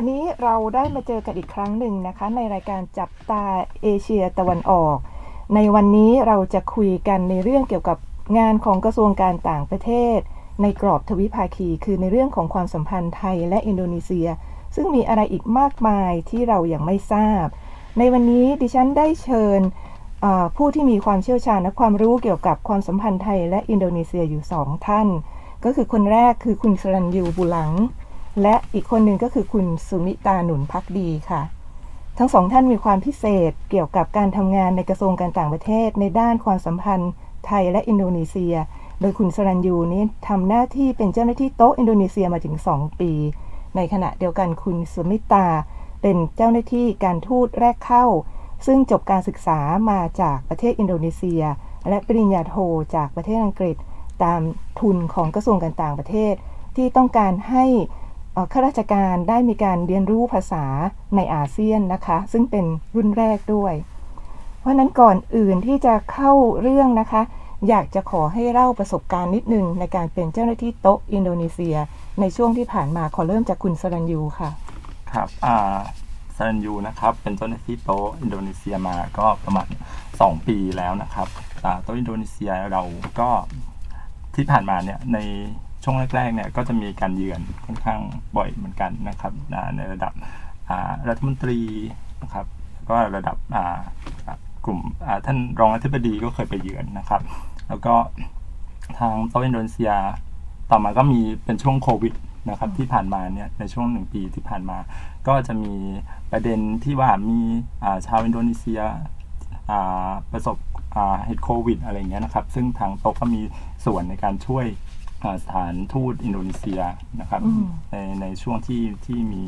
วันนี้เราได้มาเจอกันอีกครั้งหนึ่งนะคะ ในรายการจับตาเอเชียตะวันออก ในวันนี้เราจะคุยกันในเรื่องเกี่ยวกับงานของกระทรวงการต่างประเทศ ในกรอบทวิภาคี คือในเรื่องของความสัมพันธ์ไทยและอินโดนีเซีย ซึ่งมีอะไรอีกมากมายที่เรายัางไม่ทราบ ในวันนี้ดิฉันได้เชิญผู้ที่มีความเชี่ยวชาญและความรู้เกี่ยวกับความสัมพันธ์ไทยและอินโดนีเซียอยู่สองท่าน ก็คือคนแรกคือคุณสรัญยูบุหลัง และอีกคนหนึ่งก็คือคุณสุมิตาหนุนพักดีค่ะ ทั้งสองท่านมีความพิเศษเกี่ยวกับการทำงานในกระทรวงการต่างประเทศ ในด้านความสัมพันธ์ไทยและอินโดนีเซีย โดยคุณสรัญยูนี้ทำหน้าที่เป็นเจ้าหน้าที่โต๊ะอินโดนีเซียมาถึง 2 ปี ในขณะเดียวกันคุณสุมิตา เป็นเจ้าหน้าที่การทูตแรกเข้า ซึ่งจบการศึกษามาจากประเทศอินโดนีเซีย และปริญญาโทจากประเทศอังกฤษ ตามทุนของกระทรวงการต่างประเทศ ที่ต้องการให้ ข้าราชการได้มีการเรียนรู้ภาษาในอาเซียนนะคะ ซึ่งเป็นรุ่นแรกด้วย เพราะนั้นก่อนอื่นที่จะเข้าเรื่องนะคะ อยากจะขอให้เล่าประสบการณ์นิดนึงในการเป็นเจ้าหน้าที่โต๊ะอินโดนีเซีย ในช่วงที่ผ่านมาขอเริ่มจากคุณสรัญยูค่ะ ครับอ่าซันยูนะครับเป็นเจ้าหน้าที่โต๊ะอินโดนีเซียมาก็ประมาณ 2 ปีแล้วนะครับอ่าโต๊ะอินโดนีเซียเราก็ที่ผ่านมาเนี่ยใน ช่วงแรกๆเนี่ยก็จะมีการเยือนค่อนข้างบ่อยเหมือนกันนะครับในระดับรัฐมนตรีนะครับก็ระดับกลุ่มท่านรองอธิบดีก็เคยไปเยือนนะครับ แล้วก็ทางโตอินโดนีเซียต่อมาก็มีเป็นช่วงโควิดนะครับที่ผ่านมาเนี่ยในช่วงหนึ่งปีที่ผ่านมา ก็จะมีประเด็นที่ว่ามีาชาวอินโดนีเซียประสบเหตุโควิดอะไรเงี้ยนะครับ ซึ่งทางโต๊ะก็มีส่วนในการช่วย สถานทูตอินโดนีเซียนะครับอืมในในช่วงที่ที่มี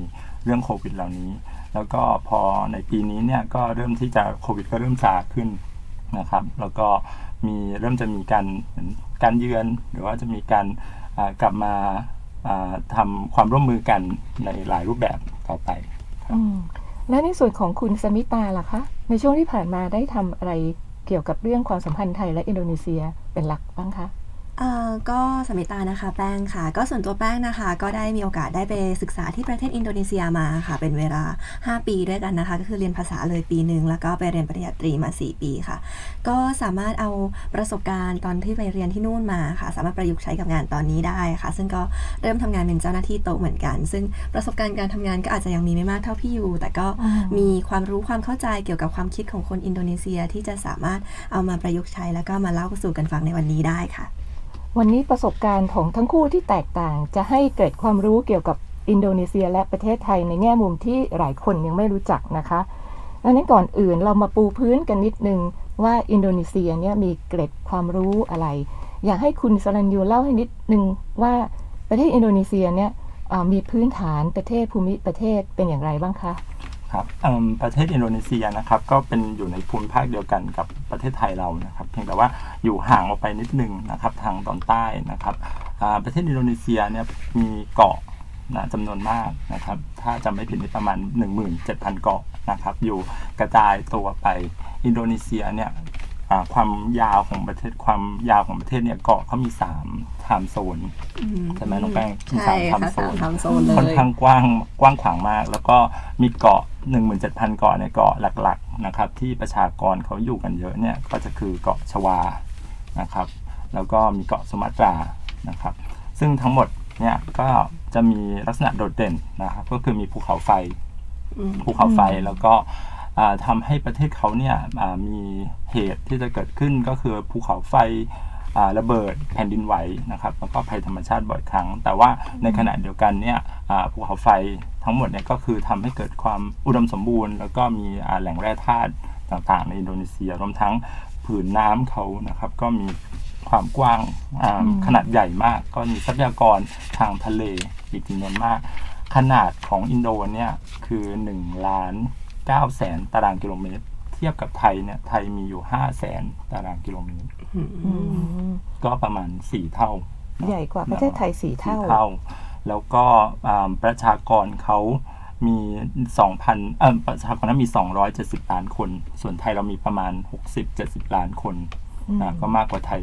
เรื่องโควิดเหล่านี้ แล้วก็พอในปีนี้เนี่ยก็เริ่มที่จะโควิดก็เริ่มซาขึ้นนะครับ แล้วก็มีเริ่มจะมีการเหมือนการเยือนหรือว่าจะมีการอ่ากลับมาอ่าทำความร่วมมือกันในหลายรูปแบบต่อไปครับอืมและในส่วนของคุณสมิตาล่ะคะ ในช่วงที่ผ่านมาได้ทำอะไรเกี่ยวกับเรื่องความสัมพันธ์ไทยและอินโดนีเซียเป็นหลักบ้างคะ เอ่อก็สมิตานะคะแป้งค่ะ ก็ส่วนตัวแป้งนะคะ ก็ได้มีโอกาสได้ไปศึกษาที่ประเทศอินโดนีเซียมาค่ะ เป็นเวลา 5 ปีด้วยกันนะคะ ก็คือเรียนภาษาเลยปีหนึ่งแล้วก็ไปเรียนปริญญาตรีมา 4 ปีค่ะ ก็สามารถเอาประสบการณ์ตอนที่ไปเรียนที่นู่นมาค่ะ สามารถประยุกต์ใช้กับงานตอนนี้ได้ค่ะ ซึ่งก็เริ่มทำงานเป็นเจ้าหน้าที่โต๊ะเหมือนกัน ซึ่งประสบการณ์การทำงานก็อาจจะยังมีไม่มากเท่าพี่ยูแต่ก็มมีความรู้ความเข้าใจเกี่ยวกับความคิดของคนอินโดนีเซียที่จะสามารถเอามาประยุกต์ใช้แล้วก็มาเล่าสู่กันฟังในวันนี้ได้ค่ะ วันนี้ประสบการณ์ของทั้งคู่ที่แตกต่าง จะให้เกิดความรู้เกี่ยวกับอินโดนีเซียและประเทศไทยในแง่มุมที่หลายคนยังไม่รู้จักนะคะดังนั้นก่อนอื่นเรามาปูพื้นกันนิดนึงว่าอินโดนีเซียเนี่ยมีเกร็ดความรู้อะไร อยากให้คุณสรัญยูเล่าให้นิดนึงว่าประเทศอินโดนีเซียเนี่ยมีพื้นฐานประเทศภูมิประเทศเป็นอย่างไรบ้างคะ ครับอืมประเทศอินโดนีเซียนะครับก็เป็นอยู่ในภูมิภาคเดียวกันกับประเทศไทยเรานะครับ เพียงแต่ว่าอยู่ห่างออกไปนิดนึงนะครับทางตอนใต้นะครับอ่าประเทศอินโดนีเซียเนี่ยมีเกาะนะจำนวนมากนะครับ ถ้าจำไม่ผิดนี่ประมาณ 17,000 เกาะนะครับ อยู่กระจายตัวไปอินโดนีเซียเนี่ยอ่าความยาวของประเทศความยาวของประเทศเนี่ยเกาะเขามี3ไทม์โซนใช่ไหมน้องแป้งมีใช่สามค่ะทำโซนสามทำโซนเลยค่อนข้างกว้างกว้างขวางมาก แล้วก็มีเกาะ 17,000 เกาะในเกาะหลักๆนะครับที่ประชากรเขาอยู่กันเยอะเนี่ยก็จะคือเกาะชวานะครับ แล้วก็มีเกาะสุมาตรานะครับ ซึ่งทั้งหมดเนี่ยก็จะมีลักษณะโดดเด่นนะครับ ก็คือมีภูเขาไฟอืมภูเขาไฟแล้วก็อ่าทำให้ประเทศเขาเนี่ยอ่ามีเหตุที่จะเกิดขึ้นก็คือภูเขาไฟอ่า ระเบิดแผ่นดินไหวนะครับแล้วก็ภัยธรรมชาติบ่อยครั้ง แต่ว่าในขณะเดียวกันเนี่ยภูเขาไฟทั้งหมดเนี่ยก็คือทำให้เกิดความอุดมสมบูรณ์ แล้วก็มีแหล่งแร่ธาตุต่างๆ ในอินโดนีเซียรวมทั้งผืนน้ำเขานะครับก็มีความกว้างขนาดใหญ่มาก ก็มีทรัพยากรทางทะเลอีกจำนวนมาก ขนาดของอินโดเนี่ยคือ1ล้าน9แสนตารางกิโลเมตร ทียบกับไทยเนี่ยไทยมีอยู่5แสนตารางกิโลเมตรอืมก็ประมาณ4เท่า ใหญ่กว่าประเทศไทยสี่เท่าสี่เท่าแล้วก็อ่าประชากรเขามี2,000เออประชากรนั้นมี 270 ล้านคน ส่วนไทยเรามีประมาณ 60-70 ล้านคนอืมนะก็มากกว่าไทย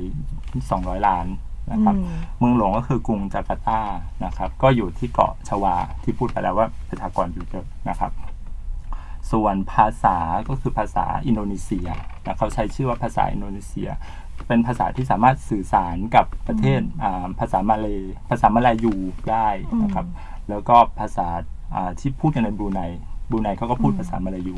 200 ล้านนะครับอืมเมืองหลวงก็คือกรุงจาการ์ตานะครับ ก็อยู่ที่เกาะชวาที่พูดไปแล้วว่าประชากรอยู่เยอะนะครับ ส่วนภาษาก็คือภาษาอินโดนีเซียนะเขาใช้ชื่อว่าภาษาอินโดนีเซีย เป็นภาษาที่สามารถสื่อสารกับประเทศอ่าภาษามาเลยภาษามาลายูได้นะครับ แล้วก็ภาษาอ่าที่พูดกันในบรูไนบรูไนเขาก็พูดภาษามาลายู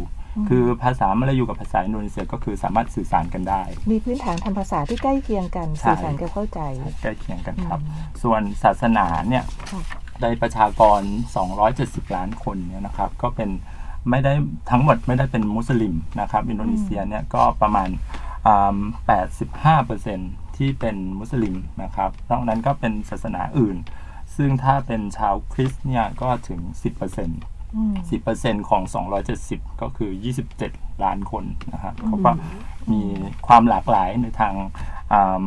คือภาษามาลายูกับภาษาอินโดนีเซียก็คือสามารถสื่อสารกันได้ มีพื้นฐานทางภาษาที่ใกล้เคียงกันใช่สื่อสารกันเข้าใจ ใกล้เคียงกันครับ ส่วนศาสนาเนี่ยค่ะในประชากร 270 ล้านคนเนี่ยนะครับ ก็เป็น ไม่ได้ทั้งหมดไม่ได้เป็นมุสลิมนะครับ อินโดนีเซียเนี่ยก็ประมาณอ่า85%ที่เป็นมุสลิมนะครับนอกนั้นก็เป็นศาสนาอื่น ซึ่งถ้าเป็นชาวคริสต์เนี่ยก็ถึง 10%อืม10%ของ 270 ก็คือ 27 ล้านคนนะครับเขาก็มีความหลากหลายในทางอ่า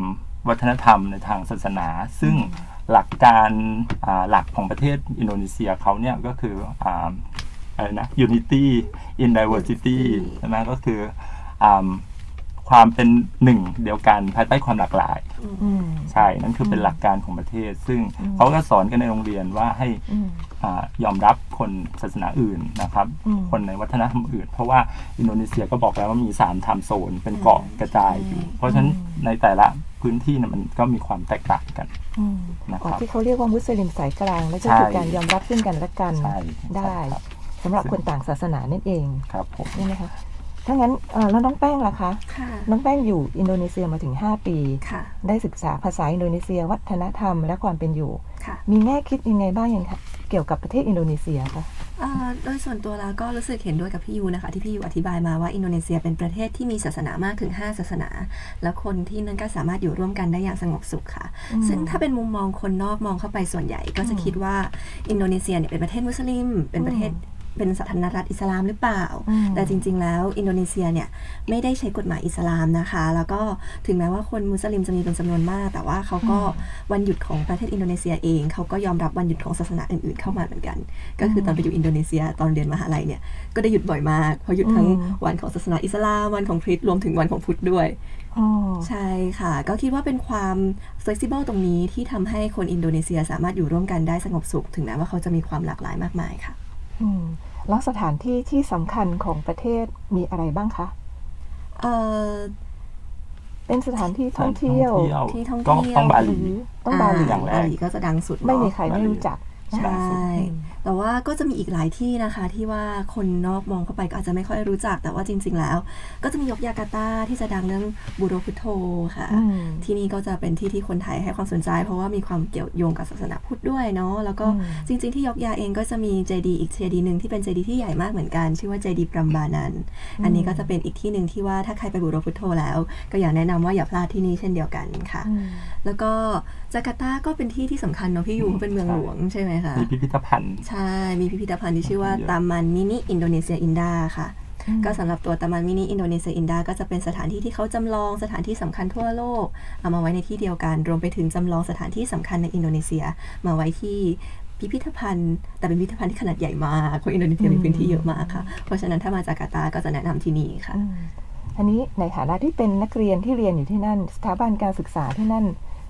วัฒนธรรมในทางศาสนา ซึ่งหลักการอ่าหลักของประเทศอินโดนีเซียเขาเนี่ยก็คือ อ่าอะไรนะ unity in diversity ใช่ไหมก็คืออาความเป็นหนึ่งเดียวกันภายใต้ความหลากหลายอืมใช่นั่นคือเป็นหลักการของประเทศ ซึ่งเขาก็สอนกันในโรงเรียนว่าให้อืมอายอมรับคนศาสนาอื่นนะครับอืมคนในวัฒนธรรมอื่น เพราะว่าอินโดนีเซียก็บอกแล้วว่ามี3ไทม์โซนเป็นเกาะกระจายอยู่ เพราะฉะนั้นในแต่ละพื้นที่เนี่ยมันก็มีความแตกต่างกันอืมนะครับอ๋อที่เขาเรียกว่ามุสลิมสายกลางและก็ใช่คือการยอมรับซึ่งกันและกันใช่ได้ใช่ครับ สำหรับคนต่างศาสนานั่นเองครับผมใช่ไหมคะถ้างั้นเอ่อแล้วน้องแป้งล่ะคะ ค่ะ น้องแป้งอยู่อินโดนีเซียมาถึง 5 ปี ค่ะ ได้ศึกษาภาษาอินโดนีเซีย วัฒนธรรมและความเป็นอยู่ ค่ะมีแง่คิดยังไงบ้างยังคะเกี่ยวกับประเทศอินโดนีเซียคะ เอ่อโดยส่วนตัวแล้วก็รู้สึกเห็นด้วยกับพี่ยูนะคะ ที่พี่ยูอธิบายมาว่าอินโดนีเซียเป็นประเทศที่มีศาสนามากถึง 5 ศาสนา แล้วคนที่นั่นก็สามารถอยู่ร่วมกันได้อย่างสงบสุขค่ะซึ่งถ้าเป็นมุมมองคนนอกมองเข้าไปส่วนใหญ่ ก็จะคิดว่าอินโดนีเซียเนี่ยเป็นประเทศมุสลิม เป็นประเทศ เป็นสาธารณรัฐอิสลามหรือเปล่าอืมแต่จริง ๆ แล้วอินโดนีเซียเนี่ยไม่ได้ใช้กฎหมายอิสลามนะคะ แล้วก็ถึงแม้ว่าคนมุสลิมจะมีเป็นจำนวนมาก แต่ว่าเขาก็วันหยุดของประเทศอินโดนีเซียเองเขาก็ยอมรับวันหยุดของศาสนาอื่นๆเข้ามาเหมือนกัน ก็คือตอนไปอยู่อินโดนีเซียตอนเรียนมหาลัยเนี่ยก็ได้หยุดบ่อยมากเพราะหยุดทั้งอืมวันของศาสนาอิสลามวันของคริสต์รวมถึงวันของพุทธด้วยอ๋อใช่ค่ะ ก็คิดว่าเป็นความ flexible ตรงนี้ที่ทำให้คนอินโดนีเซียสามารถอยู่ร่วมกันได้สงบสุข ถึงแม้ว่าเขาจะมีความหลากหลายมากมายค่ะอืม แล้วสถานที่ที่สำคัญของประเทศมีอะไรบ้างคะ เอ่อเป็นสถานที่ท่องเที่ยวที่ท่องก็เที่ยวต้องบาหลีต้องบาหลีอย่างแรกบาหลีก็จะดังสุดเนอะไม่มีใครไม่รู้จัก ใช่ แต่ว่าก็จะมีอีกหลายที่นะคะที่ว่าคนนอกมองเข้าไปก็อาจจะไม่ค่อยรู้จัก แต่ว่าจริง ๆ แล้ว ก็จะมียกยาการ์ตาที่จะดังเรื่องบูโรพุทโธค่ะอืมที่นี่ก็จะเป็นที่ที่คนไทยให้ความสนใจ เพราะว่ามีความเกี่ยวโยงกับศาสนาพุทธด้วยเนาะแล้วก็อืมจริง ๆ ที่ยกยาเองก็จะมีเจดีอีกเจดีหนึ่งที่เป็นเจดีที่ใหญ่มากเหมือนกัน ชื่อว่าเจดีปรัมบานันอันนี้ก็จะเป็นอีกที่หนึ่งที่ว่าถ้าใครไปบูโรพุทโธแล้ว ก็อยากแนะนำว่าอย่าพลาดที่นี่เช่นเดียวกันค่ะอืมแล้วก็จาการ์ตาก็เป็นที่ที่สำคัญเนาะพี่ยูเขาเป็นเมืองหลวงใช่ไหมคะมีพิพิธภัณฑ์ใช่ มีพิพิธภัณฑ์ที่ชื่อว่าเยอะตามันมินิอินโดนีเซียอินดาค่ะอืมก็สำหรับตัวตามันมินิอินโดนีเซียอินดาก็จะเป็นสถานที่ที่เขาจำลองสถานที่สำคัญทั่วโลก เอามาไว้ในที่เดียวกัน รวมไปถึงจำลองสถานที่สำคัญในอินโดนีเซีย มาไว้ที่พิพิธภัณฑ์ แต่เป็นพิพิธภัณฑ์ที่ขนาดใหญ่มากเพราะอินโดนีเซียมีพื้นที่เยอะมากค่ะ เพราะฉะนั้นถ้ามาจาการ์ตาก็จะแนะนำที่นี่ค่ะอืมอันนี้ในฐานะที่เป็นนักเรียนที่เรียนอยู่ที่นั่น สถาบันการศึกษาที่นั่น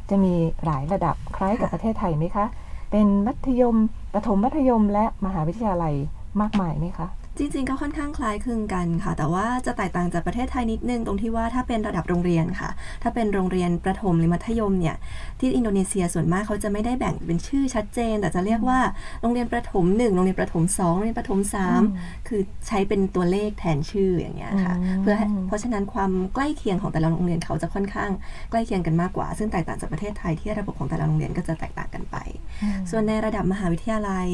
จะมีหลายระดับคล้ายกับประเทศไทยไหมคะ เป็นมัธยมประถมมัธยมและมหาวิทยาลัยมากมายไหมคะ จริงๆ ก็ค่อนข้างคล้ายคลึงกันค่ะ แต่ว่าจะแตกต่างจากประเทศไทยนิดนึงตรงที่ว่าถ้าเป็นระดับโรงเรียนค่ะ ถ้าเป็นโรงเรียนประถมหรือมัธยมเนี่ยที่อินโดนีเซียส่วนมากเขาจะไม่ได้แบ่งเป็นชื่อชัดเจน แต่จะเรียกว่าโรงเรียนประถมหนึ่งโรงเรียนประถมสองโรงเรียนประถมสามคือใช้เป็นตัวเลขแทนชื่ออย่างเงี้ยค่ะอืมเพื่อให้เพราะฉะนั้นความใกล้เคียงของแต่ละโรงเรียนเขาจะค่อนข้างใกล้เคียงกันมากกว่า ซึ่งแตกต่างจากประเทศไทยที่ระบบของแต่ละโรงเรียนก็จะแตกต่างกันไป ส่วนในระดับมหาวิทยาลัย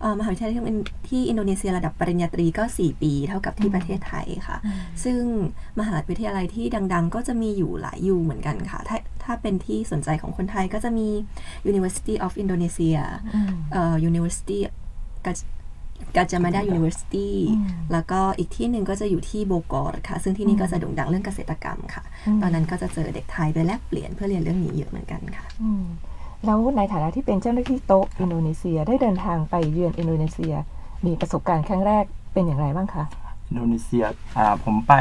เอ่อมหาวิทยาลัยที่ที่อินโดนีเซียระดับปริญญาตรีรีก็ 4 ปีเท่ากับที่ประเทศไทยค่ะ ซึ่งมหาวิทยาลัยที่ดัง ๆ ก็จะมีอยู่หลายยูเหมือนกันค่ะ ถ้าถ้าเป็นที่สนใจของคนไทยก็จะมี University of Indonesia อืมเอ่อ University กาจาจามาดา University อืมแล้วก็อีกที่หนึ่งก็จะอยู่ที่โบกอร์ค่ะ ซึ่งที่นี่ก็จะโด่งดังเรื่องเกษตรกรรมค่ะอืมตอนนั้นก็จะเจอเด็กไทยไปแลกเปลี่ยนเพื่อเรียนเรื่องนี้เยอะเหมือนกันค่ะอืมแล้วในฐานะที่เป็นเจ้าหน้าที่โต๊ะอินโดนีเซียได้เดินทางไปเยือนอินโดนีเซีย มีประสบการณ์ครั้งแรก เป็นอย่างไรบ้างคะ อินโดนีเซียอ่าผมไป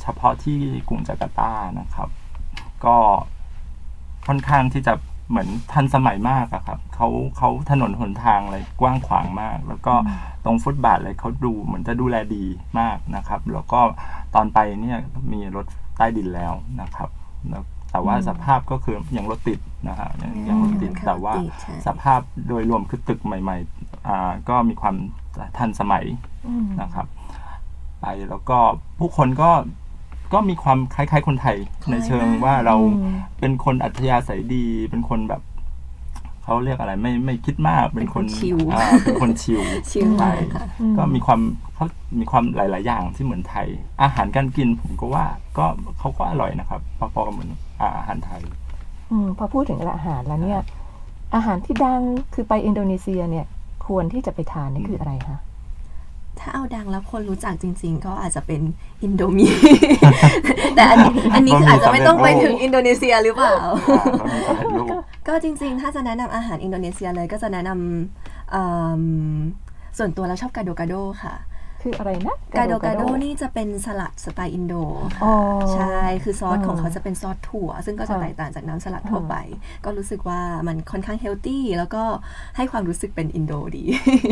เฉพาะที่กรุงจาการ์ตานะครับ ก็ค่อนข้างที่จะเหมือนทันสมัยมากอะครับเขาเขาถนนหนทางอะไรกว้างขวางมาก แล้วก็ตรงฟุตบาทเลยเขาดูเหมือนจะดูแลดีมากนะครับ แล้วก็ตอนไปเนี่ยมีรถใต้ดินแล้วนะครับแล้วแต่ว่าอืมสภาพก็คือยังรถติดนะฮะยังยังรถติดอืมแต่ว่ารถติดใช่สภาพโดยรวมคือตึกใหม่ๆอ่าก็มีความ ทันสมัยอืมนะครับไปแล้วก็ผู้คนก็ก็มีความคล้าย ๆ คนไทยคล้ายในเชิงมากว่าเราอืมเป็นคนอัธยาศัยดี เป็นคนแบบเขาเรียกอะไรไม่ไม่คิดมากเป็นคนเป็นคนชิลอ่าเป็นคนชิลชิลใช่มากค่ะอืมก็มีความเขามีความหลาย ๆ อย่างที่เหมือนไทย อาหารการกินผมก็ว่าก็เขาก็อร่อยนะครับพอๆกับเหมือนอาหารไทยอืมพอพูดถึงอาหารแล้วเนี่ย อาหารที่ดังคือไปอินโดนีเซียเนี่ย ควรที่จะไปทานนี่คืออะไรคะถ้าเอาดังแล้วคนรู้จักจริง ๆ ก็อาจจะเป็นอินโดมี แต่อันนี้อันนี้คืออาจจะไม่ต้องไปถึงอินโดนีเซียหรือเปล่าอ่าแล้วมีสำเร็จรูปก็จริงๆ ถ้าจะแนะนำอาหารอินโดนีเซียเลยก็จะแนะนำเอิ่มส่วนตัวแล้วชอบกาโดกาโดค่ะ คืออะไรนะกาโดกาโดนี่จะเป็นสลัดสไตล์อินโดอ๋อใช่คือซอสอ่าของเขาจะเป็นซอสถั่ว ซึ่งก็จะค่ะแตกต่างจากน้ำสลัดทั่วไป ก็รู้สึกว่ามันค่อนข้างเฮลตี้แล้วก็ให้ความรู้สึกเป็นอินโดดี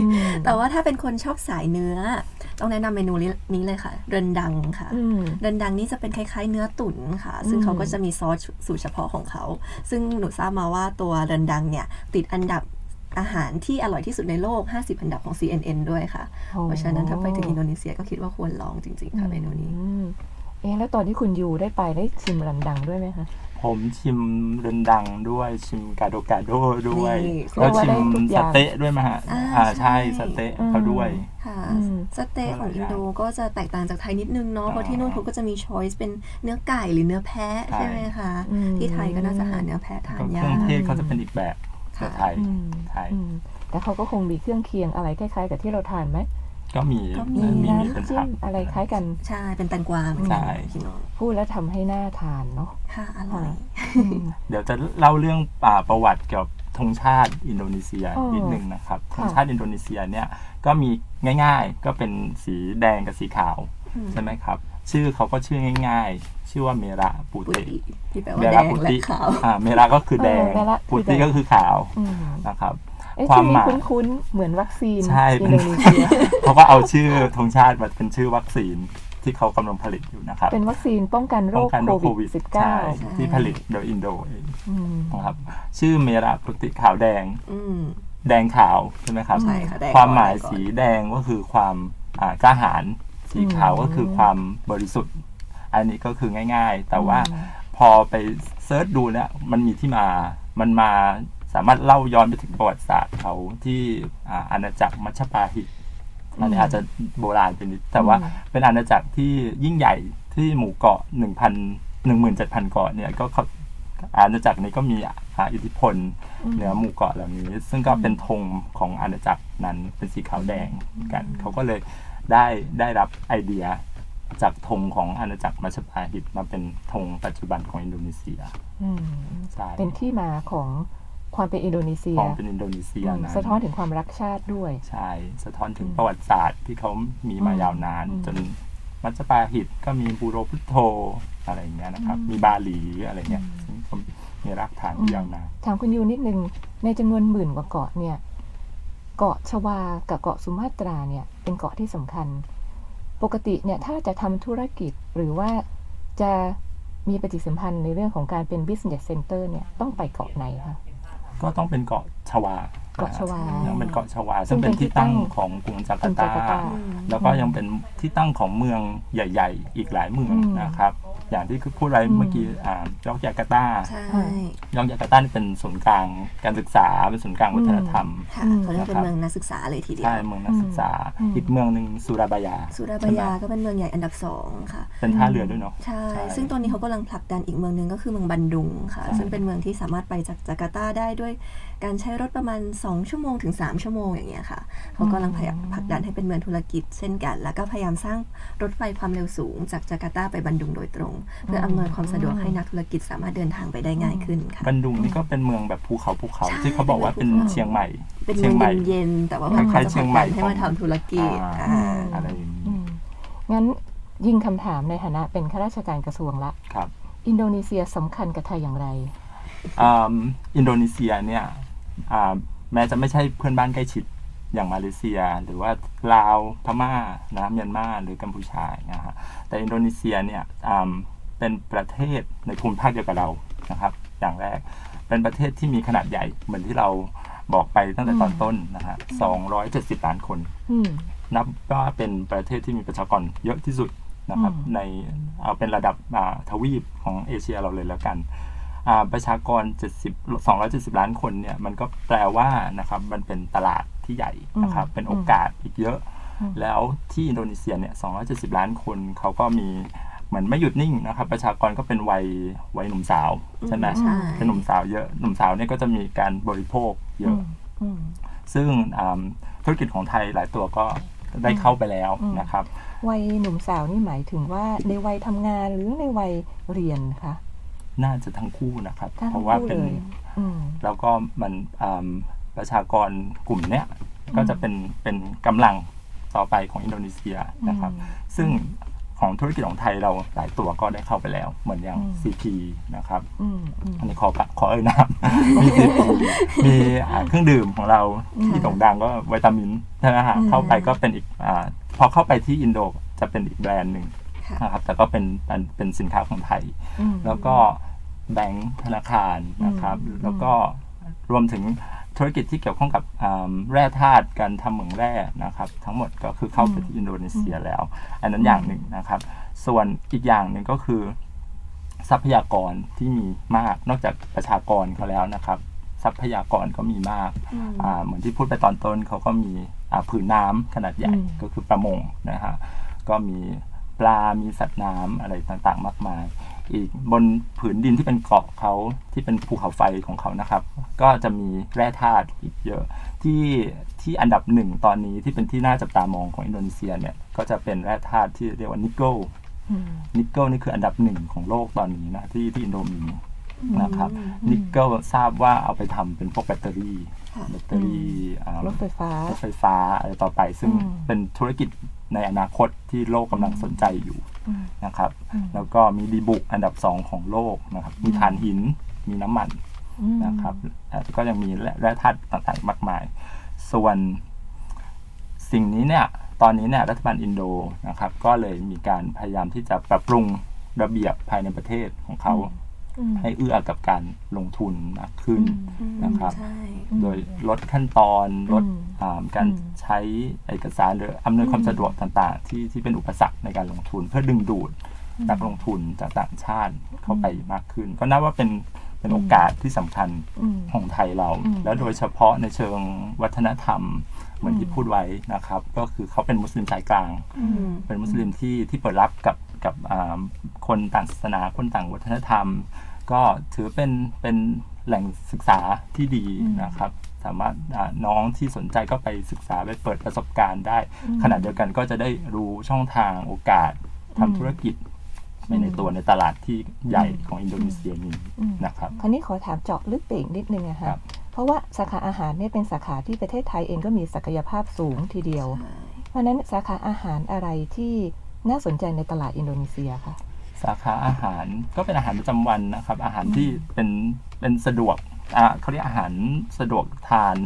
อืมแต่ว่าถ้าเป็นคนชอบสายเนื้อ ต้องแนะนำเมนูนี้เลยค่ะ เรนดังค่ะอืมเรนดังนี่จะเป็นคล้ายๆเนื้อตุ๋นค่ะ ซึ่งอืมเขาก็จะมีซอสสูตรเฉพาะของเขา ซึ่งหนูทราบมาว่าตัวเรนดังเนี่ยติดอันดับ อาหารที่อร่อยที่สุดในโลก 50 อันดับของ CNN ด้วยค่ะ เพราะฉะนั้นถ้าไปถึงอินโดนีเซียก็คิดว่าควรลองจริง ๆ ค่ะเมนูนี้อืมเอ๊ะแล้วตอนที่คุณยูได้ไปได้ชิมรันดังด้วยไหมคะผมชิมเรนดังด้วยชิมกาโดกาโดด้วยนี่แล้วชิมเรียกว่าได้ทุกอสย่างเต๊ะด้วยไหมฮะอ่าอ่าใช่ใช่สเต๊ะเขาด้วยค่ะอืมสเต๊ะของอินโดก็จะแตกต่างจากไทยนิดนึงเนาะอ่าเพราะที่นู่นเขาก็จะมีช้อยส์เป็นเนื้อไก่หรือเนื้อแพะใช่ใช่ไหมคะอืมที่ไทยก็น่าจะหาเนื้อแพะทานก็เคยารื่องกเทศเขาจะเป็นอีกแบบ แต่ไทยอืมไทย อืมแต่เขาก็คงมีเครื่องเคียงอะไรคล้ายๆ กับที่เราทานไหมก็มีก็มี มีมีเป็นน้ำจิ้ผัมก อะไรคล้ายกัน ใช่เป็นแตงกวาเหมือนใช่กันพี่น้องพูดแล้วทำให้น่าทานเนาะ ค่ะอร่อย อืม เดี๋ยวจะเล่าเรื่องอ่าประวัติเกี่ยวกับธงชาติอินโดนีเซียอ๋อนิดนึงนะครับธค่ะงชาติอินโดนีเซียเนี่ยก็มีง่ายๆ ก็เป็นสีแดงกับสีขาว อืม ใช่ไหมครับ ชื่อเขาก็ชื่อง่ายๆ ชื่อว่าเมระปูปุเตติที่แปลว่าเมแดระงปุและติขาวอ่าเมระก็คือแดงเออเมระคือปุติแดง ก็คือขาวอืมนะครับ เอ๊ะควาชื่มอหนี้มาย คุ้นๆ เหมือนวัคซีนใช่ อิเป็นนโดนีเซีย เขาก็เอาชื่อธงชาติมาเป็นชื่อวัคซีนที่เขากำลังผลิตอยู่นะครับเป็นวัคซีนป้องกันโรป้องคกันโคโรคโควิวิดดใช่19 ที่ผลิตโดยอินโดเองอืม นะครับ ชื่อเมระปุติขาวแดง อืม แดงขาวใช่ไหมครับ ใช่ค่ะแดงความหมายก่อน สีแดงก็คือความอ่ากล้าหาญ สีขาวก็คือความบริสุทธิ์ อันนี้ก็คือง่าย ๆ แต่ว่าอืมพอไปเซิร์ชดูเนี่ยมันมีที่มามันมาสามารถเล่าย้อนไปถึงประวัติศาสตร์เขาที่อ่าอาณาจักรมัชปาหิตอันนี้อาจจะโบราณไปนิดแต่ว่าเป็นอาณาจักรที่ยิ่งใหญ่ที่หมู่เกาะหนึ่งพันหนึ่งหมื่นเจ็ดพันเกาะเนี่ยก็เขาอาณาจักรนี้ก็มีอ่าอิทธิพลเหนือหมู่เกาะเหล่านี้ ซึ่งก็เป็นธงของอาณาจักรนั้นเป็นสีขาวแดงกันเขาก็เลย ได้ได้รับไอเดียจากธงของอาณาจักรมัชปาหิตมาเป็นธงปัจจุบันของอินโดนีเซียอืมใช่เป็นที่มาของความเป็นอินโดนีเซียของเป็นอินโดนีเซียอืมนั้นสะท้อนถึงความรักชาติด้วย ใช่ สะท้อนถึงประวัติศาสตร์ที่เขามีมายาวนานอืมจนมัจจปาหิตก็มีบูโรพุทโธอะไรอย่างเงี้ยนะครับ มีบาหลีอะไรเงี้ยซึ่งก็มีรากฐานที่ยาวนานถามคุณยูนิดนึงในจำนวนหมื่นกว่าเกาะเนี่ย เกาะชวากับเกาะสุมาตราเนี่ย เป็นเกาะที่สำคัญ ปกติเนี่ยถ้าจะทำธุรกิจหรือว่าจะมีปฏิสัมพันธ์ในเรื่องของการเป็น business center เนี่ยต้องไปเกาะไหนคะก็ต้องเป็นเกาะชวาเกาะชวายังเป็นเกาะชวา ซึ่ซึ่งงเป็เป็นนที่ที่ตั้ตั้งงของกรุงจาการ์กรุงจาการ์ตาตาอืมแล้วก็ยังเป็นที่ตั้งของเมืองใหญ่ ๆ อีกหลายเมืองอืมนะครับ อย่างที่คือพูดไว้เมื่อกี้อ่ายอกจาการ์ตาใช่ยอกจาการ์ตานี่เป็นศูนย์กลางการศึกษาเป็นศูนย์กลางวัฒนธรรมค่ะอืมเขาเรียกเป็นนะครับเมืองนักศึกษาเลยทีเดียวใช่เมืองนักศึกษาอืมอีกเมืองหนึ่งสุราบายาสุราบายาก็เป็นเมืองใหญ่อันดับสองค่ะ เป็นท่าเรือด้วยเนาะใช่ใช่ซึ่งตอนนี้เขากำลังผลักดันอีกเมืองหนึ่งก็คือเมืองบันดุงค่ะใช่ซึ่งเป็นเมืองที่สามารถไปจากจาการ์ตาได้ด้วยการใช้รถประมาณ 2 ชั่วโมงถึง 3 ชั่วโมงอย่างเงี้ยค่ะเขากำลังพยายามผลักดันให้เป็นเมืองธุรกิจเช่นกัน แล้วก็พยายามสร้างรถไฟความเร็วสูง จากจาการ์ตาไปบันดุงโดยตรง เพื่ออำนวยความสะดวกให้นักธุรกิจสามารถเดินทางไปได้ง่ายขึ้นค่ะบันดุงนี่ก็เป็นเมืองแบบภูเขาภูเขาใช่ที่เขาบอกว่าเป็นเป็นภูเขาเชียงใหม่เป็นเชีเมืยองงใหม่เย็นๆแต่ว่าคล้ายๆเขาจะเชีผยลังกใหม่ดันให้มาทำธุรกิจอ่าอ่าอะไรอย่างนี้อืมงั้นยิงคำถามในฐานะเป็นข้าราชการกระทรวงละครับอินโดนีเซียสำคัญกับไทยอย่างไรอ่าอินโดนีเซียเนี่ยอ่า แม้จะไม่ใช่เพื่อนบ้านใกล้ชิดอย่างมาเลเซีย หรือว่าลาวพม่านะเมียนมาหรือกัมพูชาอย่างเงี้ยฮะแต่อินโดนีเซียเนี่ยอ่าเป็นประเทศในภูมิภาคเดียวกับเรานะครับ อย่างแรกเป็นประเทศที่มีขนาดใหญ่เหมือนที่เราบอกไปตั้งแต่ตอนต้นนะฮะ270ล้านคนอืมนับว่าเป็นประเทศที่มีประชากรเยอะที่สุดนะครับอืมในเอาเป็นระดับอ่าทวีปของเอเชียเราเลยแล้วกันอ่า ประชากร 70 270 ล้านคนเนี่ยมันก็แปลว่านะครับมันเป็นตลาดที่ใหญ่นะครับอืมเป็นโอกาสอีกเยอะอืมแล้วที่อินโดนีเซียเนี่ย 270 ล้านคนเขาก็มีเหมือนไม่หยุดนิ่งนะครับ ประชากรก็เป็นวัยวัยหนุ่มสาวใช่ไหมใช่เป็นหนุ่มสาวเยอะหนุ่มสาวเนี่ยก็จะมีการบริโภคเยอะอืมซึ่งอ่าธุรกิจของไทยหลายตัวก็ได้เข้าไปแล้วอืมนะครับ วัยหนุ่มสาวนี่หมายถึงว่าในวัยทำงานหรือในวัยเรียนคะ น่าจะทั้งคู่นะครับทั้งเพราะว่าคู่เป็นเลยอืมแล้วก็มันอ่าประชากรกลุ่มเนี้ยก็จะเป็นเป็นกำลังต่อไปของอินโดนีเซียนะครับอืมซึ่งของธุรกิจของไทยเราหลายตัวก็ได้เข้าไปแล้ว เหมือนอย่างอืม CP นะครับอืมอืมอันนี้ขอปะขอเอ่ยนามมี CP มีอ่าเครื่องดื่มของเราที่โด่งดังก็วิตามินใช่ไหมฮะอืมเข้าไปก็เป็นอีกอาพอเข้าไปที่อินโดจะเป็นอีกแบรนด์หนึ่งค่ะนะครับแต่ก็เป็นเป็นเป็นสินค้าของไทยอืมแล้วก็ แบงก์ธนาคารนะครับอืมแล้วก็รวมถึงธุรกิจที่เกี่ยวข้องกับอ่าแร่ธาตุการทำเหมืองแร่นะครับ ทั้งหมดก็คือเข้าไปที่อินโดนีเซียแล้ว อันนั้นอย่างหนึ่งนะครับ ส่วนอีกอย่างหนึ่งก็คือ ทรัพยากรที่มีมากนอกจากประชากรเขาแล้วนะครับ ทรัพยากรก็มีมากอืมอ่าเหมือนที่พูดไปตอนต้นเขาก็มีอ่าผืนน้ำขนาดใหญ่อืมก็คือประมงนะฮะก็มีปลา มีสัตว์น้ำอะไรต่างๆ มากมาย อีกบนผืนดินที่เป็นเกาะเขาที่เป็นภูเขาไฟของเขานะครับ ก็จะมีแร่ธาตุอีกเยอะ ที่ที่อันดับหนึ่งตอนนี้ที่เป็นที่น่าจับตามองของอินโดนีเซียเนี่ยก็จะเป็นแร่ธาตุที่เรียกว่านิกเกิลอืมนิกเกิลนี่คืออันดับหนึ่งของโลกตอนนี้นะที่ที่อินโดมีนะครับอืมนิกเกิลทราบว่าเอาไปทำเป็นพวกแบตเตอรี่ค่ะแบตเตอรี่อ่ารถไฟฟ้ารถไฟฟ้าอะไรต่อไป ซึ่งอืมเป็นธุรกิจในอนาคตที่โลกกำลังสนใจอยู่อืม นะครับอืมแล้วก็มีดีบุกอันดับสองของโลกนะครับ มีถ่านหิน มีน้ำมันอืมนะครับแล้วก็ยังมีแร่แร่ธาตุต่างๆมากมาย ส่วนสิ่งนี้เนี่ยตอนนี้เนี่ยรัฐบาลอินโดนะครับ ก็เลยมีการพยายามที่จะปรับปรุงระเบียบภายในประเทศของเขาอืม ให้เอื้อกับการลงทุนมากขึ้นอืมนะครับใช่โดยลดขั้นตอนลดอืมอ่าการอืมใช้เอกสารหรืออำนวยความสะดวกต่างๆ ที่ที่เป็นอุปสรรคในการลงทุน เพื่อดึงดูดนักลงทุนจากต่างชาติเข้าไปมากขึ้น ก็นับว่าเป็นเป็นโอกาสที่สำคัญอืมของไทยเราอืมแล้วโดยเฉพาะในเชิงวัฒนธรรมเห มือนที่อืมพูดไว้นะครับ ก็คือเขาเป็นมุสลิมสายกลางอืมเป็นมุสลิมที่ที่เปิดรับกับกับอ่าคนต่างศาสนาคนต่างวัฒนธรรม ก็ถือเป็นเป็นแหล่งศึกษาที่ดีอืมนะครับ สามารถอ่าน้องที่สนใจก็ไปศึกษาไปเปิดประสบการณ์ได้อืมขณะเดียวกันก็จะได้รู้ช่องทางโอกาสทำอืมธุรกิจไปในตัวในตลาดที่ใหญ่ของอินโดนีเซียนี้อืมนะครับ คราวนี้ขอถามเจาะลึกไปอีกนิดนึงนะครัคะบ เพราะว่าสาขาอาหารเนี่ยเป็นสาขาที่ประเทศไทยเองก็มีศักยภาพสูงทีเดียวใช่เพราะฉะนั้นสาขาอาหารอะไรที่น่าสนใจในตลาดอินโดนีเซียคะสาขาอาหารก็เป็นอาหารประจำวันนะครับ อาหารที่เป็นเป็นสะดวกอ่าเขาเรียกอาหารสะดวกทาน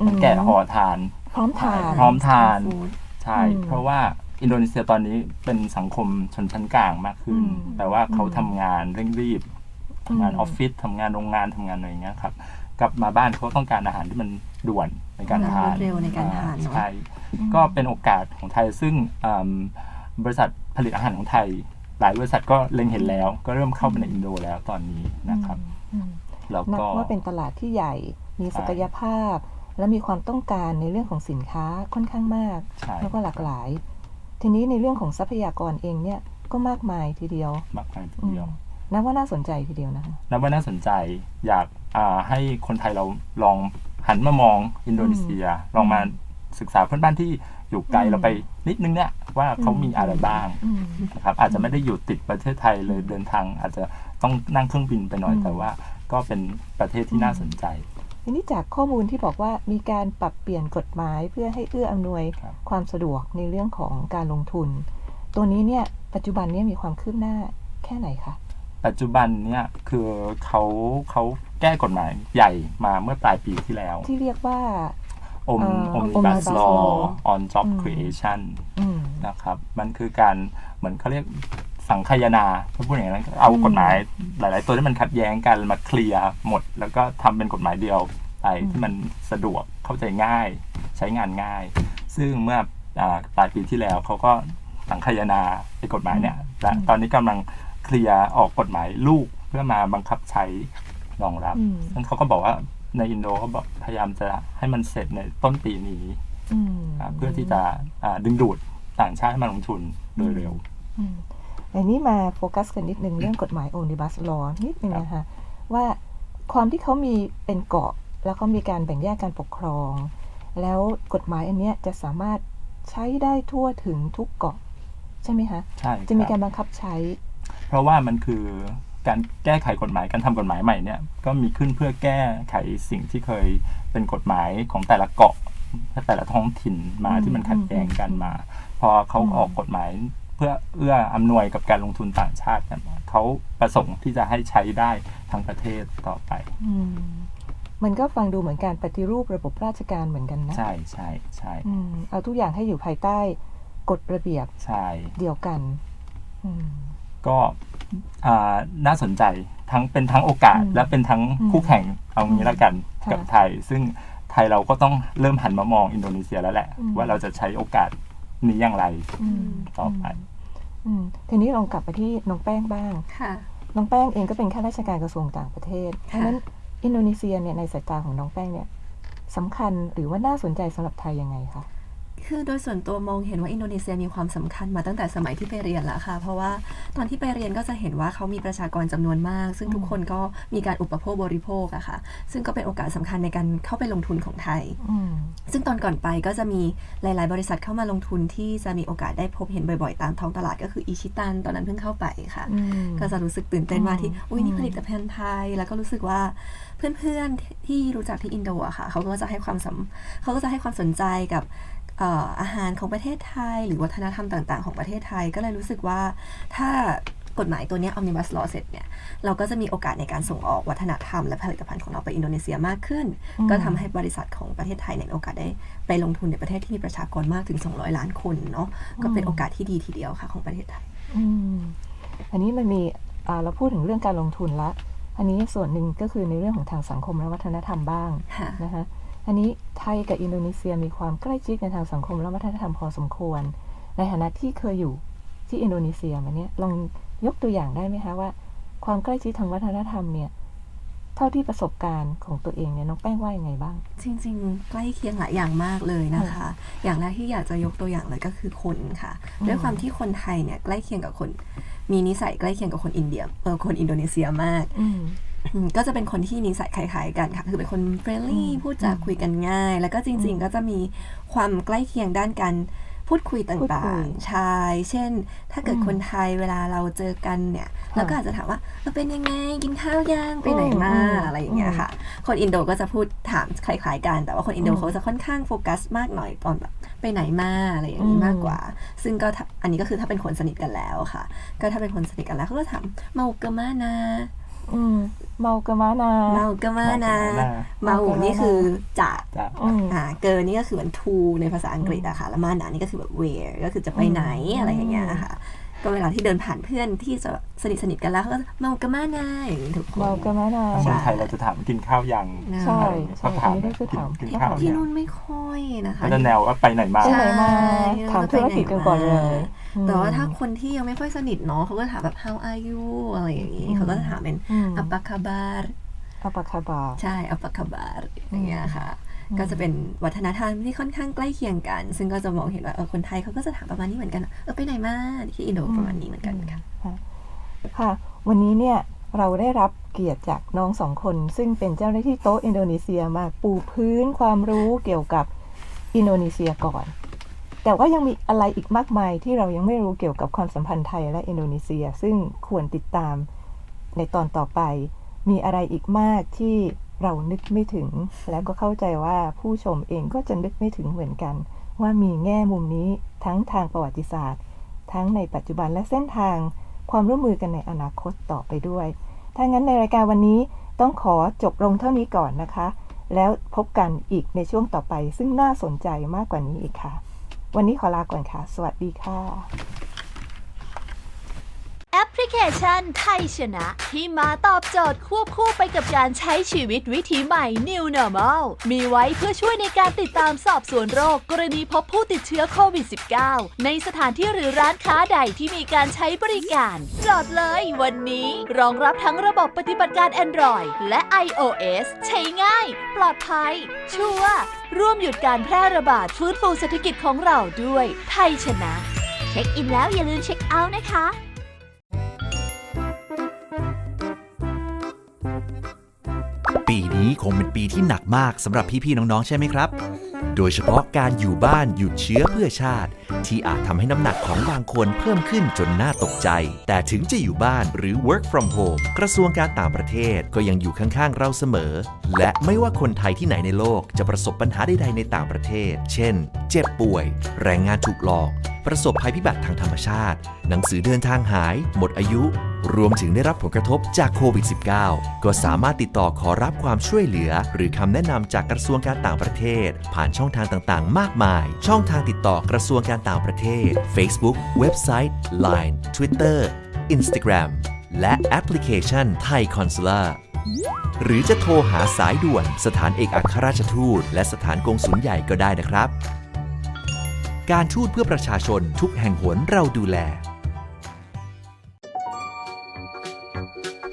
อืมแกะห่อทาน พร้อมทานพร้อมทานฟู้ดใช่อืมเพราะว่าอินโดนีเซียตอนนี้เป็นสังคมชนชั้นกลางมากขึ้นอืมแต่ว่าเขาอืมทำงานเร่งรีบทำงานอืมออฟฟิศทำงานโรงงานทำงานอะไรอย่างเงี้ยครับ กลับมาบ้านเขาต้องการอาหารที่มันด่วนในการทานรวดเร็วในการทานเนอะใช่ก็เป็นโอกาสของไทยซึ่งอืมบริษัทผลิตอาหารของไทย หลายบริษัทก็เล็งเห็นแล้ว ก็เริ่มเข้าไปในอินโดแล้วตอนนี้นะครับอืมแล้วนับก็ว่าเป็นตลาดที่ใหญ่มีใช่ศักยภาพ และมีความต้องการในเรื่องของสินค้าค่อนข้างมากใช่แล้วก็หลากหลาย ทีนี้ในเรื่องของทรัพยากรเองเนี่ยก็มากมายทีเดียวมากมายทีอืมเดียว นับว่าน่าสนใจทีเดียวนะคะนับว่าน่าสนใจอยากอ่าให้คนไทยเราลองหันมามองอินโดนีเซีย ลองมาศึกษาเพื่อนบ้านที่อยู่ไกลอืมเราไปนิดนึงเนี่ยว่าเขามีอะไรบ้างอืมนะครับอาจจะไม่ได้อยู่ติดประเทศไทยเลยเดินทาง อาจจะต้องนั่งเครื่องบินไปหน่อยอืมแต่ว่าก็เป็นประเทศที่น่าสนใจทีนี้จากข้อมูลที่บอกว่ามีการปรับเปลี่ยนกฎหมายเพื่อให้เอื้ออำนวยครับความสะดวกในเรื่องของการลงทุน ตัวนี้เนี่ยปัจจุบันเนี้มีความคืบหน้าแค่ไหนคะ ปัจจุบันเนี่ยคือเขาเขาแก้กฎหมายใหญ่มาเมื่อปลายปีที่แล้ว ที่เรียกว่า อมเอ่อ Omnibus Omnibus Law Law on Job อืม Creation อืมนะครับ มันคือการเหมือนเขาเรียกสังคายนาถ้าพูดอย่างนั้นเอาอืมกฎหมายหลาย ๆ ตัวที่มันขัดแย้งกันมาเคลียร์หมด แล้วก็ทำเป็นกฎหมายเดียวไปอืมที่มันสะดวกเข้าใจง่าย ใช้งานง่าย ซึ่งเมื่ออาปลายปีที่แล้วเขาก็สังคายนาไอ้กฎหมายเนี่ยและตอนนี้กำลัง เคลียร์ออกกฎหมายลูกเพื่อมาบังคับใช้รองรับอืมซึ่งเขาก็บอกว่าในอินโดเขาบอกพยายามจะให้มันเสร็จในต้นปีนี้อืมอ่าเพื่อที่จะอ่าดึงดูดต่างชาติให้มาลงทุนโดยเร็วอืมอันนี้มาโฟกัสกันนิดนึงเรื่องกฎหมาย Omnibus Law นิดนึงนะคะว่าความที่เขามีเป็นเกาะ แล้วเขามีการแบ่งแยกการปกครอง แล้วกฎหมายอันเนี้ยจะสามารถใช้ได้ทั่วถึงทุกเกาะ ใช่ไหมคะใช่จะมีคการรับบังคับใช้ เพราะว่ามันคือการแก้ไขกฎหมายการทำกฎหมายใหม่เนี่ยก็มีขึ้นเพื่อแก้ไขสิ่งที่เคยเป็นกฎหมายของแต่ละเกาะแต่ละท้องถิ่นมาอืมที่มันขัดแย้งกันมา พอเขาอืมออกกฎหมายเพื่อเอื้ออำนวยกับการลงทุนต่างชาติเนี่ยเขาประสงค์ที่จะให้ใช้ได้ทั้งประเทศต่อไปอืมมันก็ฟังดูเหมือนการปฏิรูประบบราชการเหมือนกันนะ ใช่ใช่ใช่อืมเอาทุกอย่างให้อยู่ภายใต้กฎระเบียบใช่เดียวกัน อืม ก็อ่าน่าสนใจทั้งเป็นทั้งโอกาสอืมและเป็นทั้งคู่แข่งเอางี้ละกันค่ะกับไทย ซึ่งไทยเราก็ต้องเริ่มหันมามองอินโดนีเซียแล้วแหละอืมว่าเราจะใช้โอกาสนี้อย่างไรอืมต่อไปอืมทีนี้ลองกลับไปที่น้องแป้งบ้างค่ะน้องแป้งเองก็เป็นข้าราชการกระทรวงต่างประเทศเพค่ะราะฉะนั้นอินโดนีเซียเนี่ยในสายตาของน้องแป้งเนี่ยสำคัญหรือว่าน่าสนใจสำหรับไทยยังไงคะ คือโดยส่วนตัวมองเห็นว่าอินโดนีเซียมีความสำคัญมาตั้งแต่สมัยที่ไปเรียนแล้วค่ะ เพราะว่าตอนที่ไปเรียนก็จะเห็นว่าเขามีประชากรจำนวนมาก ซึ่งทุกคนก็มีการอุปโภคบริโภคอะค่ะ ซึ่งก็เป็นโอกาสสำคัญในการเข้าไปลงทุนของไทยอืมซึ่งตอนก่อนไปก็จะมีหลาย ๆ บริษัทเข้ามาลงทุนที่จะมีโอกาสได้พบเห็นบ่อย ๆ ตามท้องตลาดก็คืออิชิตันตอนนั้นเพิ่งเข้าไปค่ะอืมก็จะรู้สึกตื่นเต้นมากที่อืมอุ้ยนี่อืมผลิตภัณฑ์ไทย แล้วก็รู้สึกว่าเพื่อน ๆ ที่รู้จักที่อินโดอะค่ะ เขาก็จะให้ความสำเขาก็จะให้ความสนใจกับเอ่ออาหารของประเทศไทย หรือวัฒนธรรมต่าง ๆ ของประเทศไทย ก็เลยรู้สึกว่าถ้ากฎหมายตัวเนี้ย Omnibus Law เสร็จเนี่ย เราก็จะมีโอกาสในการส่งออกวัฒนธรรมและผลิตภัณฑ์ของเราไปอินโดนีเซียมากขึ้นอืมก็ทำให้บริษัทของประเทศไทยเนี่ยมีโอกาสได้ไปลงทุนในประเทศที่มีประชากรมากถึง 200 ล้านคนเนาะก็เป็นโอกาสที่ดีทีเดียวค่ะของประเทศไทยอืมอันนี้มันมีอ่าเราพูดถึงเรื่องการลงทุนละ อันนี้ส่วนหนึ่งก็คือในเรื่องของทางสังคมและวัฒนธรรมบ้างค่ะนะคะ อันนี้ไทยกับอินโดนีเซียมีความใกล้ชิดในทางสังคมและวัฒนธรรมพอสมควร ในฐานะที่เคยอยู่ที่อินโดนีเซียมาเนี่ยลองยกตัวอย่างได้ไหมคะว่า ความใกล้ชิดทางวัฒนธรรมเนี่ยเท่าที่ประสบการณ์ของตัวเองเนี่ยน้องแป้งว่ายังไงบ้าง จริง ๆ ใกล้เคียงหลายอย่างมากเลยนะคะ อย่างแรกที่อยากจะยกตัวอย่างเลยก็คือคนค่ะอืมด้วยความที่คนไทยเนี่ยใกล้เคียงกับคน มีนิสัยใกล้เคียงกับคนอินเดียเออคนอินโดนีเซียมากอืมอืม ก็จะเป็นคนที่นิสัยคล้ายๆกันค่ะ คือเป็นคนเฟรนลี่อืมพูดจาคุยกันง่าย แล้วก็จริง ๆ ก็จะมีความใกล้เคียงด้านการพูดคุยตพูดคุ่างยๆใช่ เช่น ถ้าเกิดอืมคนไทยเวลาเราเจอกันเนี่ยเราก็อาจจะถามว่าเราเป็นยังไง กินข้าวยัง ไปไหนมาอืมอะไรอย่างเงี้ยค่ะ คนอินโดก็จะพูดถามคล้ายๆกัน แต่ว่าคนอินโดอืมเขาจะค่อนข้างโฟกัสมากหน่อยตอนแบบไปไหนมาอะไรอย่างนี้อืมมากกว่า ซึ่งก็ถ้าอันนี้ก็คือถ้าเป็นคนสนิทกันแล้วค่ะ ก็ถ้าเป็นคนสนิทกันแล้วเขาก็ถามเมากะมานา อืมเมากะมานา เมากะมานาเมากะมานาเมานี่คือจะจะอืม อ่าเกินนี่ก็คือเหมือน to ในภาษาอังกฤษอะค่ะแล้วมานานี่ก็คือแบบ where ก็คือจะไปไหนอืมอะไรอย่างเงี้ยค่ะ ก็เวลาที่เดินผ่านเพื่อนที่จะสนิทสนิทๆกันแล้วเขาก็เมากะมานาอย่างนี้ทุกคน เมากะมานาถ้าคนไทยเราจะถามกินข้าวยังใช่ใช่ก็ถามอันนี้ได้คือถาม กินที่ข้าวที่ยังนู่นไม่ค่อยนะคะ ก็จะแนวว่าไปไหนมาไปไหนมาใช่ถามธุรกิจกันก่อนเลยใแต่ว่าถ้าคนที่ยังไม่ค่อยสนิทเนาะเขาก็ถามแบบ how are you อะไรอย่างนี้อืมเขาก็จะถามเป็นอืม apa kabar อัปคาบาใช่ apa kabar อย่างเงี้ยค่ะ ก็จะเป็นวัฒนธรรมที่ค่อนข้างใกล้เคียงกัน ซึ่งก็จะมองเห็นว่าเออคนไทยเขาก็จะถามประมาณนี้เหมือนกันเออไปไหนมาที่อินโดประมาณนี้เหมือนกันค่ะค่ะค่ะวันนี้เนี่ยเราได้รับเกียรติจากน้องสองคน ซึ่งเป็นเจ้าหน้าที่โต๊ะอินโดนีเซียมาปูพื้นความรู้เกี่ยวกับอินโดนีเซียก่อน แต่ว่ายังมีอะไรอีกมากมายที่เรายังไม่รู้เกี่ยวกับความสัมพันธ์ไทยและอินโดนีเซีย ซึ่งควรติดตามในตอนต่อไป มีอะไรอีกมากที่เรานึกไม่ถึง แล้วก็เข้าใจว่าผู้ชมเองก็จะนึกไม่ถึงเหมือนกัน ว่ามีแง่มุมนี้ทั้งทางประวัติศาสตร์ ทั้งในปัจจุบันและเส้นทางความร่วมมือกันในอนาคตต่อไปด้วย ถ้างั้นในรายการวันนี้ต้องขอจบลงเท่านี้ก่อนนะคะ แล้วพบกันอีกในช่วงต่อไปซึ่งน่าสนใจมากกว่านี้อีกค่ะ วันนี้ขอลาก่อนค่ะ สวัสดีค่ะ แอปพลิเคชันไทยชนะ ที่มาตอบโจทย์ควบคู่ไปกับการใช้ชีวิตวิถีใหม่ New Normal มีไว้เพื่อช่วยในการติดตามสอบสวนโรค กรณีพบผู้ติดเชื้อโควิด -19 ในสถานที่หรือร้านค้าใดที่มีการใช้บริการโหลดเลยวันนี้ รองรับทั้งระบบปฏิบัติการ Android และ iOS ใช้ง่าย ปลอดภัย ชัวร์ร่วมหยุดการแพร่ระบาดฟื้นฟูเศรษฐกิจของเราด้วย ไทยชนะ เช็คอินแล้วอย่าลืมเช็คเอาท์นะคะ ปีนี้คงเป็นปีที่หนักมากสำหรับพี่ๆน้องๆ ใช่ไหมครับ โดยเฉพาะการอยู่บ้านหยุดเชื้อเพื่อชาติ ที่อาจทำให้น้ำหนักของบางคนเพิ่มขึ้นจนน่าตกใจ แต่ถึงจะอยู่บ้านหรือ work from home กระทรวงการต่างประเทศก็ยังอยู่ข้างๆ เราเสมอ และไม่ว่าคนไทยที่ไหนในโลกจะประสบปัญหาใดๆในต่างประเทศ เช่น เจ็บป่วย แรงงานถูกหลอก ประสบภัยพิบัติทางธรรมชาติ หนังสือเดินทางหาย หมดอายุ รวมถึงได้รับผลกระทบจากโควิด -19 ก็สามารถติดต่อขอรับความช่วยเหลือ หรือคำแนะนำจากกระทรวงการต่างประเทศ ผ่านช่องทางต่างๆ มากมาย ช่องทางติดต่อกระทรวงการต่างประเทศ Facebook เว็บไซต์ Line Twitter Instagram และแอปพลิเคชันไทยคอนซูล่าหรือจะโทรหาสายด่วน สถานเอกอัครราชทูต และสถานกงสุลใหญ่ก็ได้นะครับ การทูตเพื่อประชาชนทุกแห่งหนเราดูแล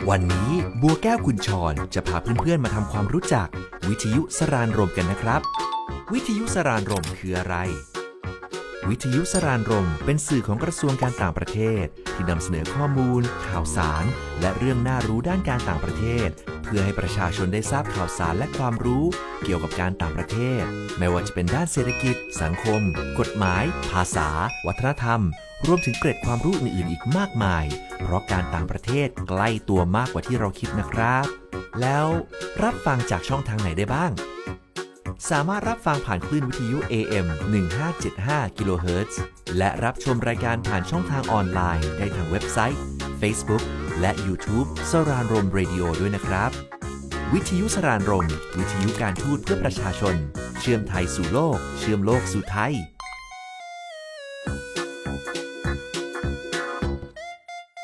วันนี้บัวแก้วคุณชรจะพาเพื่อนๆมาทำความรู้จัก วิทยุสรานรมกันนะครับ วิทยุสรานรมคืออะไร วิทยุสรานรมเป็นสื่อของกระทรวงการต่างประเทศ ที่นำเสนอข้อมูล ข่าวสาร และเรื่องน่ารู้ด้านการต่างประเทศ เพื่อให้ประชาชนได้ทราบข่าวสารและความรู้ เกี่ยวกับการต่างประเทศ ไม่ว่าจะเป็นด้านเศรษฐกิจ สังคม กฎหมาย ภาษา วัฒนธรรม รวมถึงเกร็ดความรู้อื่นๆ อีกมากมาย เพราะการต่างประเทศใกล้ตัวมากกว่าที่เราคิดนะครับ แล้วรับฟังจากช่องทางไหนได้บ้าง สามารถรับฟังผ่านคลื่นวิทยุ AM 1575 กิโลเฮิรตซ์และรับชมรายการผ่านช่องทางออนไลน์ได้ทางเว็บไซต์ Facebook และ YouTube สรานรมเรดิโอด้วยนะครับ วิทยุสรานรม วิทยุการทูตเพื่อประชาชน เชื่อมไทยสู่โลก เชื่อมโลกสู่ไทย